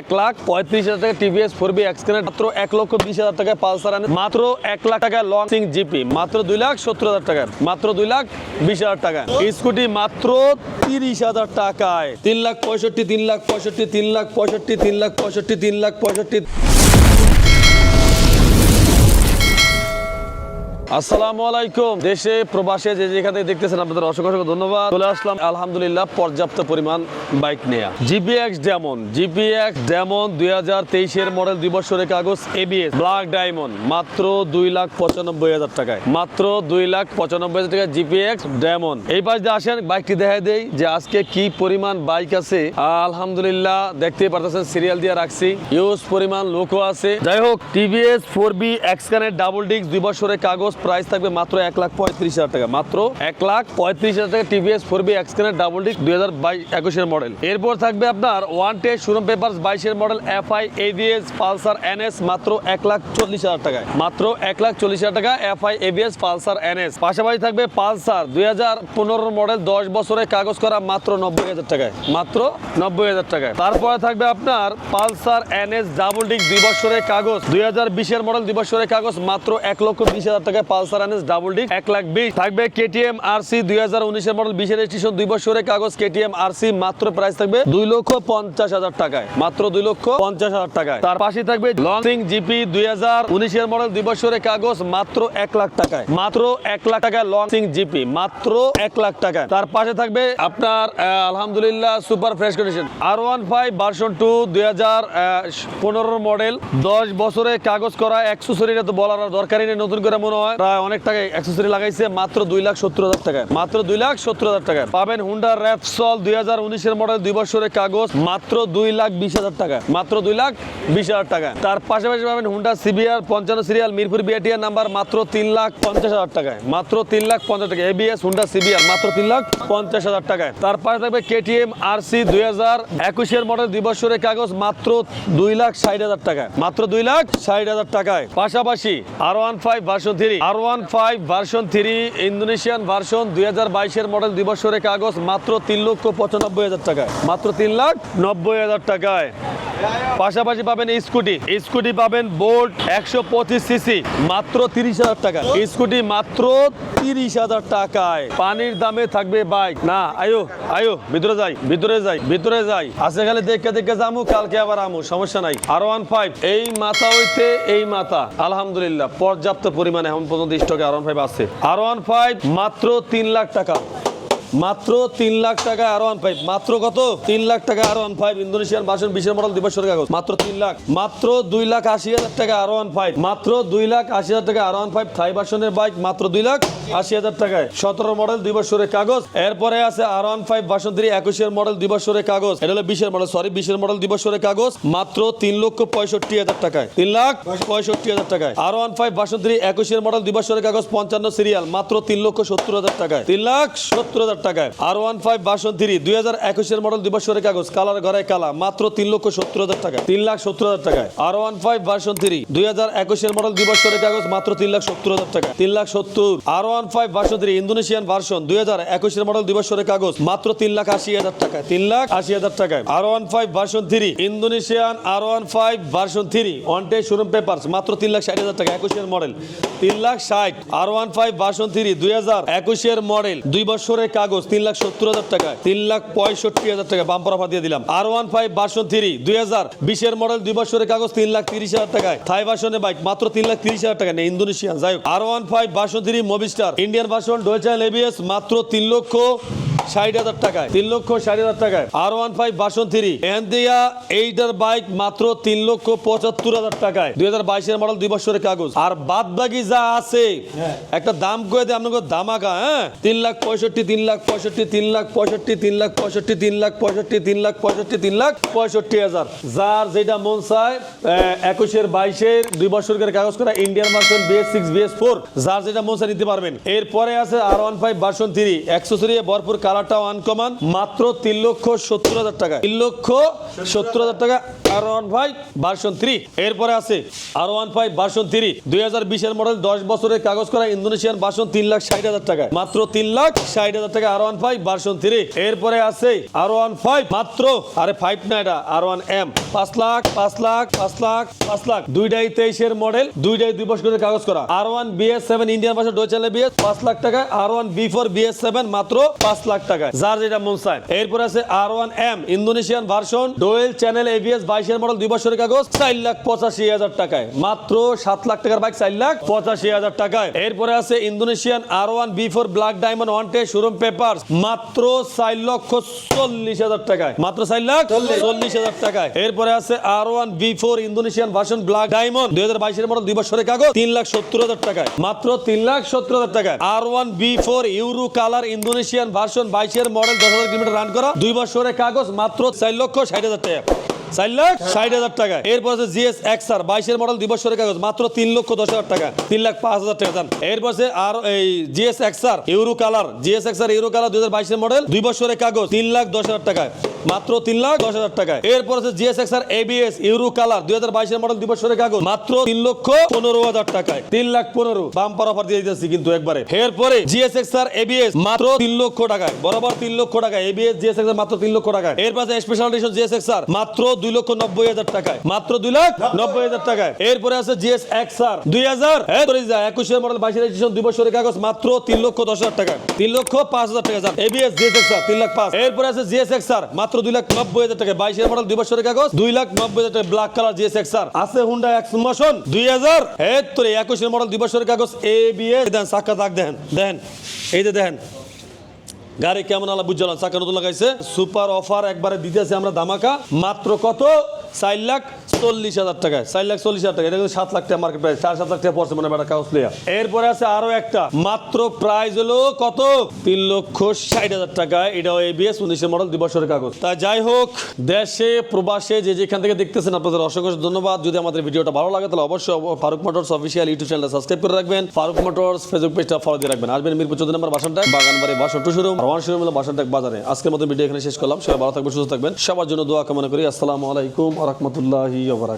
এক লাখ পঁয়ত্রিশ হাজার টাকা টিভিএস ফোর বি মাত্র এক লক্ষ বিশ হাজার টাকা পালসার আনে। মাত্র এক লাখ টাকা লং সিং জিপি মাত্র দুই লাখ সত্তর হাজার টাকা মাত্র দুই লাখ বিশ হাজার টাকা স্কুটি মাত্র তিরিশ হাজার টাকায়। তিন লাখ পঁয়ষট্টি, তিন লাখ পঁয়ষট্টি, তিন লাখ পঁয়ষট্টি, তিন লাখ পঁয়ষট্টি, তিন লাখ পঁয়ষট্টি। আসসালামু আলাইকুম। দেশে, প্রবাসে যে যেখানে দেখতেছেন আপনাদের অসংখ্য অসংখ্য ধন্যবাদ। চলে আসলাম, আলহামদুলিল্লাহ, পর্যাপ্ত পরিমাণ বাইক নেয়া। জিপিএক্স ডেমন জিপিএক্স ডেমন দুই হাজার তেইশের মডেল দুই বছরের কাগজ এবিএস ব্ল্যাক ডায়মন্ড মাত্র দুই লাখ পঁচানব্বই হাজার টাকায়। মাত্র দুই লাখ পঁচানব্বই হাজার টাকা জিপিএক্স ডেমন এই পাশ দিয়ে আসেন, বাইকটি দেখা দেই যে আজকে কি পরিমাণ বাইক আছে। আলহামদুলিল্লাহ, দেখতেই পারতেছেন সিরিয়াল দিয়ে রাখছি। ইউজ পরিমাণ লোকও আছে। যাই হোক টিভিএস ফোর বি এক্সকানের ডাবল ডিস্ক দুই বছরের কাগজ প্রাইস থাকবে মাত্র এক লাখ পঁয়ত্রিশ হাজার টাকা। মাত্র এক লাখ পঁয়ত্রিশ হাজার টাকা টিভিএস ফোর বি এক্সকানের ডাবল ডিস্ক দুই হাজার বাইশ একুশের মডেল এরপর থাকবে আপনার ওয়ান টেস্ট শোরুম পেপার বাইশের model F I ABS Pulsar NS মাত্র এক লাখ চল্লিশ হাজার টাকায়। মাত্র এক লাখ চল্লিশ হাজার টাকা F I ABS Pulsar NS পাশাপাশি থাকবে পালসার দুই হাজার পনেরো মডেল দশ বছরের কাগজ করা, মাত্র নব্বই হাজার টাকায়। মাত্র নব্বই হাজার টাকায়। তারপরে থাকবে আপনার পালসার এনএস ডাবল ডিস্ক দুই বছরের কাগজ, দুই হাজার বিশের মডেল দুই বছরের কাগজ, মাত্র এক লক্ষ বিশ হাজার টাকায় পালসার ডাবল এক লাখ বিশ। থাকবে কেটিএম দুই হাজার উনিশের মডেল বিশের দুই কাগজ, কেটিএম মাত্র প্রাইস থাকবে দুই লক্ষ পঞ্চাশ হাজার টাকায়। মাত্র দুই লক্ষ পঞ্চাশ হাজার টাকায়। তার পাশে থাকবে জিপি দুই হাজার উনিশের মডেল দুই কাগজ, মাত্র এক লাখ টাকায়। মাত্র এক লাখ টাকায় জিপি মাত্র এক লাখ টাকায়। তার পাশে থাকবে আপনার আলহামদুলিল্লাহ সুপার ফ্রেশ কন্ডিশন আর ওয়ান ফাইভ ভার্সন টু দুই হাজার পনেরো মডেল দশ বছরে কাগজ করা অ্যাক্সেসরিটা তো বলার দরকারই নেই, নতুন করে মনে হয়। প্রায় অনেক টাকা অ্যাক্সেসরি লাগাইছে, মাত্র দুই লাখ সত্তর হাজার টাকায়। মাত্র দুই লাখ সত্তর হাজার টাকায়। পাবেন হুন্ডা র্যাপসল দুই হাজার উনিশের মডেল দুই বছরের কাগজ, মাত্র দুই লাখ বিশ হাজার টাকা মাত্র দুই লাখ বিশ হাজার টাকা তার পাশাপাশি পাবেন হুন্ডা সিবিআর পঞ্চান্ন সিরিয়াল মিরপুর বিআটিআর নাম্বার মাত্র তিন লাখ পঞ্চাশ হাজার টাকায়। মাত্র তিন লাখ পঞ্চাশ টাকা এবিএস হুন্ডা সিবিআর মাত্র তিন লাখ পঞ্চাশ হাজার টাকায়। তার পাশে থাকবে কেটিএম আরসি দুই হাজার একুশের মডেল দুই বছরের কাগজ, মাত্র দুই লাখ ষাট হাজার টাকায়। মাত্র দুই লাখ ষাট হাজার টাকায়। পাশাপাশি R one five version three R one five version three Indonesian version দুই হাজার বাইশের মডেল দুই কাগজ মাত্র তিন লক্ষ পঁচানব্বই হাজার টাকায়। মাত্র তিন লাখ নব্বই হাজার টাকায়। পাশাপাশি পাবেন স্কুটি। স্কুটি পাবেন বোল্ট একশো পঁচিশ সিসি মাত্র তিরিশ হাজার টাকা স্কুটি মাত্র তিরিশ হাজার টাকায়। পানির দামে থাকবে বাইক না, আয়ো আয়ো, ভিতরে যাই ভিতরে যাই ভিতরে যাই। আজকে খালি দেখে দেখে যামু, কালকে আবার আমু, সমস্যা নাই। আর ওয়ান ফাইভ এই মাথা হইতে এই মাথা। আলহামদুলিল্লাহ, পর্যাপ্ত পরিমাণে পর্যন্ত স্টকে আর ওয়ান ফাইভ আছে। আর ওয়ান ফাইভ মাত্র তিন লাখ টাকা। মাত্র তিন লাখ টাকা আর ওয়ান ফাইভ মাত্র কত? তিন লাখ টাকা R one five Indonesian version বিশের মডেল দিবস কাগজ মাত্র তিন লাখ। মাত্র দুই লাখ আশি হাজার টাকা আর ওয়ান ফাইভ মাত্র দুই লাখ আশি হাজার টাকা আর ওয়ান ফাইভ থাই ভার্সনের বাইক মাত্র দুই লাখ আশি হাজার টাকায়। সতেরো মডেল দুই বছরের কাগজ। এরপরে আছে R one five version three একুশের মডেল দুই বছরের কাগজ। এটা হলো বিশের মডেল সরি বিশের মডেল দুই বছরের কাগজ। মাত্র তিন লক্ষ পঁয়ষট্টি হাজার টাকায়। তিন লাখ পঁয়ষট্টি হাজার টাকায়। R one five version three একুশের মডেল দুই বছরের কাগজ, পঞ্চান্ন সিরিয়াল মাত্র তিন লক্ষ সত্তর হাজার টাকায়। তিন লাখ সত্তর হাজার টাকায়। R one five version three দুই হাজার একুশের মডেল দুই কাগজ কালার ঘরে কালা, মাত্র তিন লক্ষ সত্তর হাজার টাকা তিন লাখ সত্তর হাজার টাকায়। R one five version three দুই হাজার একুশের মডেল দুই কাগজ, মাত্র তিন লাখ সত্তর হাজার টাকা তিন লাখ সত্তর। R one five version three Indonesian version দুই হাজার একুশের মডেল দুই কাগজ, মাত্র তিন লাখ আশি হাজার টাকা তিন লাখ আশি হাজার টাকায়। R one five version three Indonesian R one five version three one টে শোরুম পেপার মাত্র তিন লাখ ষাট হাজার টাকা একুশের মডেল তিন লাখ ষাট। R one five version three দুই হাজার একুশের মডেল দুই বছরের কাগজ তিন লাখ সত্তর হাজার টাকায়, তিন লাখ পঁয়ষট্টি হাজার টাকা বাম্পার অফার দিয়ে দিলাম। R one five version three দুই হাজার বিশের মডেল দুই বছরের কাগজ তিন লাখ তিরিশ হাজার টাকায়। থাই ভার্সনের বাইক মাত্র তিন লাখ তিরিশ হাজার টাকা নেই, ইন্দোনেশিয়ান। যাই হোক R one five version three Movistar Indian version ডোয়েচাল ABS মাত্র তিন লক্ষ ষাট হাজার টাকায় তিন লক্ষ ষাট হাজার টাকায়। R one five version three এনদিয়া এইটার বাইক মাত্র তিন লক্ষ পঁচাত্তর হাজার টাকায়। দুই হাজার বাইশের মডেল দুই বছরের কাগজ। আর বাদ বাকি যা আছে একটা দাম করে দিয়ে আপনাকে দামাকা হ্যাঁ? তিন লাখ পঁয়ষট্টি তিন লাখ পঁয়ষট্টি তিন লাখ পঁয়ষট্টি তিন লাখ পঁয়ষট্টি তিন লাখ পঁয়ষট্টি তিন লাখ পঁয়ষট্টি তিন লাখ পঁয়ষট্টি হাজার। যার যেটা মন চায় একুশের বাইশের দুই বছরের কাগজ করা Indian version BS six BS four যার যেটা মন চায় নিতে পারবেন। এরপরে আছে R one five version three একশো ভরপুর কালার কালারটা আনকমান মাত্র তিন লক্ষ সত্তর হাজার টাকা তিন লক্ষ সত্তর হাজার টাকা R one five version three এরপরে আছে R one five version three দুই হাজার বিশের মডেল দশ বছরের কাগজ করা ইন্দোনেশিয়ান ভার্সন তিন লাখ ষাট হাজার টাকা মাত্র তিন লাখ ষাট হাজার টাকা R one five version three এরপরে আছে আর ওয়ান ফাইভ মাত্র, আরে ফাইভ না এটা আর ওয়ান এম পাঁচ লাখ পাঁচ লাখ পাঁচ লাখ পাঁচ লাখ। দুইটাই তেইশের মডেল দুইটাই দুই বছরের কাগজ করা। R one BS seven Indian ভাষা ডোচালে বিএস পাঁচ লাখ টাকা R one V four BS seven মাত্র পাঁচ লাখ টাকা যার যেটা মন চায়। এরপর আছে R one M Indonesian version dual channel ABS বাইশের মডেল দুই বছরের কাগজ, চার লাখ পঁচাশি হাজার টাকায়। মাত্র সাত লাখ টাকার বাইক চার লাখ পঁচাশি হাজার টাকায়। এরপরে আছে Indonesian R one V four black diamond one showroom paper মাত্র চার লক্ষ চল্লিশ হাজার টাকায়। মাত্র চার লাখ চল্লিশ হাজার টাকায়। এরপরে আছে R one V four Indonesian version black diamond দুই হাজার বাইশের মডেল দুই বছরের কাগজ, তিন লাখ সত্তর হাজার টাকায়। মাত্র তিন লাখ সত্তর হাজার টাকায়। R one V four euro colour Indonesian version বাইশের মডেল দশ হাজার কিলোমিটার রান করা। দুই বছরের কাগজ মাত্র চার লক্ষ ষাট হাজার টাকা। চার লাখ ষাট হাজার টাকা। এরপর আছে জিএস এক্স আর বাইশের মডেল দুই বছরের কাগজ, মাত্র তিন লক্ষ দশ হাজার টাকা। তিন লাখ পাঁচ হাজার টাকা দাম এরপর আছে আর এই GS X R euro colour. GS X R euro colour দুই হাজার বাইশের মডেল দুই বছরের কাগজ, তিন লাখ দশ হাজার টাকায় মাত্র তিন লাখ দশ হাজার টাকায় এরপর আছে GS X R ABS Euro colour, দুই হাজার বাইশের মডেল দুই বছরের কাগজ, মাত্র তিন লক্ষ পনেরো হাজার টাকায়। তিন লাখ পনেরো। বাম্পার অফার দিয়ে দিতেছি কিন্তু একবারে। এরপরে জিএস এক্স আর এবিএস মাত্র তিন লক্ষ টাকায়। বরাবর তিন লক্ষ টাকায়। এবিএস জিএস এক্স মাত্র তিন লক্ষ টাকায়। এরপর আছে special edition GS X R মাত্র দুই লক্ষ নব্বই হাজার টাকায়। মাত্র দুই লাখ নব্বই হাজার টাকায়। এরপরে আছে জিএস এক্স আর। দুই হাজার। একুশের মডেল বাইশের এডিশন দুই বছরের কাগজ, মাত্র তিন লক্ষ দশ হাজার টাকা তিন লক্ষ পাঁচ হাজার টাকা যান। এবিএস জিএস এক্স তিন লাখ পাঁচ। এরপরে আছে জিএস এক্স আর, মাত্র দুই লাখ নব্বই হাজার টাকা বাইশের মডেল, দুই বছরের কাগজ, দুই লাখ নব্বই হাজার টাকা black colour GS X R আছে হুন্ডা এক্স মোশন দুই হাজার। তোর একুশের মডেল, দুই বছরের কাগজ এবিএস দেন, সাক্ষাৎ দাগ দেখেন দেখেন এই যে দেখেন গাড়ি কেমন আলা বুঝলাম চাকা নতুন লাগাইছে। সুপার অফার একবারে দিতেছে আমরা ধামাকা। মাত্র কত? চার লাখ চল্লিশ হাজার টাকায়, চার লাখ চল্লিশ হাজার টাকা এটা কিন্তু সাত লাখ টাকা মার্কেট প্রাইস চার সাত লাখ টাকা পড়ছে মানে কাগজ লিয়া এরপরে আছে আরও একটা, মাত্র প্রাইস হলো কত? তিন লক্ষ ষাট হাজার এটাও এবিএস উনিশের মডেল কাগজ। তা যাই হোক, দেশে, প্রবাসে যে যেখান থেকে দেখতেছেন আপনাদের অসংখ্য ধন্যবাদ। যদি আমাদের ভিডিওটা ভালো লাগে, তাহলে অবশ্যই Faruk Motors official YouTube channel subscribe করে রাখবেন। ফারুক মোটরস ফেসবুক পেজটা ফলো দিয়ে রাখবেন। আসবেন মিরপুর চোদ্দ নম্বর বাসনটা বাগানবাড়ি বাসন two showroom R one showroom হলো বাসনটাক বাজারে। আজকের মতো ভিডিও এখানে শেষ করলাম। সবাই ভালো থাকবেন, সুস্থ থাকবেন। সবার জন্য দোয়া কামনা করি। আসসালামু আলাইকুম রহমতুল্লাহি ओवर